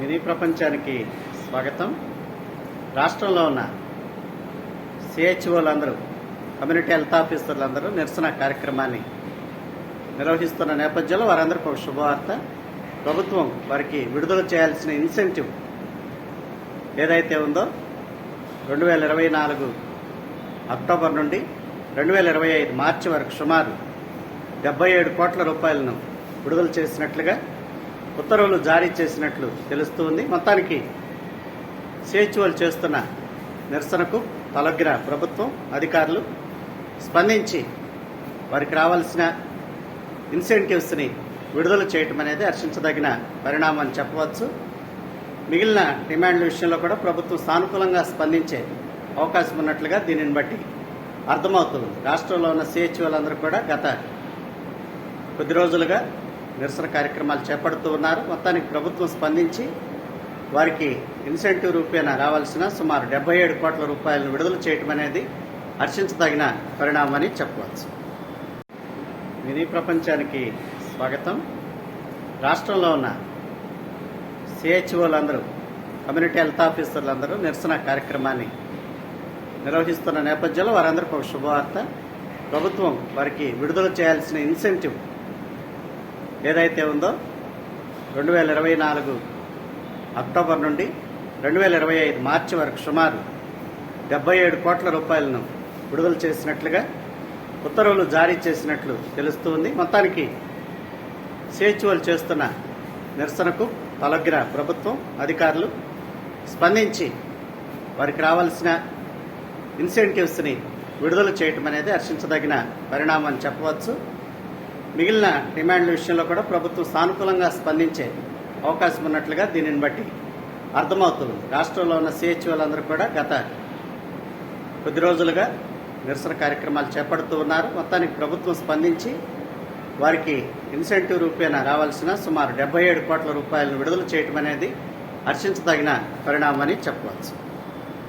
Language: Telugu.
మినీ ప్రపంచానికి స్వాగతం. రాష్ట్రంలో ఉన్న సిహెచ్ఓలందరూ కమ్యూనిటీ హెల్త్ ఆఫీసర్లందరూ నిరసన కార్యక్రమాన్ని నిర్వహిస్తున్న నేపథ్యంలో వారందరికీ ఒక శుభవార్త. ప్రభుత్వం వారికి విడుదల చేయాల్సిన ఇన్సెంటివ్ ఏదైతే ఉందో రెండు వేల ఇరవై నాలుగు అక్టోబర్ నుండి రెండు వేల ఇరవై ఐదు మార్చి వరకు సుమారు డెబ్బై ఏడు కోట్ల రూపాయలను విడుదల చేసినట్లుగా ఉత్తర్వులు జారీ చేసినట్లు తెలుస్తుంది. మొత్తానికి సేచువల్ చేస్తున్న నిరసనకు తలగ్ర ప్రభుత్వం అధికారులు స్పందించి వారికి రావాల్సిన ఇన్సెంటివ్స్ని విడుదల చేయటం అనేది హర్షించదగిన పరిణామం అని చెప్పవచ్చు. మిగిలిన డిమాండ్ల విషయంలో కూడా ప్రభుత్వం సానుకూలంగా స్పందించే అవకాశం ఉన్నట్లుగా దీనిని బట్టి అర్థమవుతుంది. రాష్ట్రంలో ఉన్న సిహెచ్ఓలందరూ కూడా గత కొద్ది రోజులుగా నిరసన కార్యక్రమాలు చేపడుతూ ఉన్నారు. మొత్తానికి ప్రభుత్వం స్పందించి వారికి ఇన్సెంటివ్ రూపేణా రావాల్సిన సుమారు డెబ్బై ఏడు కోట్ల రూపాయలను విడుదల చేయటం అనేది హర్షించదగిన పరిణామని చెప్పవచ్చు. మినీ ప్రపంచానికి స్వాగతం. రాష్ట్రంలో ఉన్న సిహెచ్ఓలందరూ కమ్యూనిటీ హెల్త్ ఆఫీసర్లందరూ నిరసన కార్యక్రమాన్ని నిర్వహిస్తున్న నేపథ్యంలో వారందరికీ ఒక శుభవార్త. ప్రభుత్వం వారికి విడుదల చేయాల్సిన ఇన్సెంటివ్ ఏదైతే ఉందో రెండు వేల ఇరవై నాలుగు అక్టోబర్ నుండి రెండు వేల ఇరవై ఐదు మార్చి వరకు సుమారు డెబ్బై ఏడు కోట్ల రూపాయలను విడుదల చేసినట్లుగా ఉత్తర్వులు జారీ చేసినట్లు తెలుస్తుంది మొత్తానికి సేచువల్ చేస్తున్న నిరసనకు తలగ్ర ప్రభుత్వం అధికారులు స్పందించి వారికి రావాల్సిన ఇన్సెంటివ్స్ని విడుదల చేయటం అనేది హర్షించదగిన పరిణామం అని చెప్పవచ్చు. మిగిలిన డిమాండ్ల విషయంలో కూడా ప్రభుత్వం సానుకూలంగా స్పందించే అవకాశం ఉన్నట్లుగా దీనిని బట్టి అర్థమవుతుంది. రాష్ట్రంలో ఉన్న సిహెచ్ఓలందరూ కూడా గత కొద్ది రోజులుగా నిరసన కార్యక్రమాలు చేపడుతూ ఉన్నారు. మొత్తానికి ప్రభుత్వం స్పందించి వారికి ఇన్సెంటివ్ రూపేణ రావాల్సిన సుమారు డెబ్బై ఏడు కోట్ల రూపాయలను విడుదల చేయటం అనేది హర్షించదగిన పరిణామని చెప్పవచ్చు.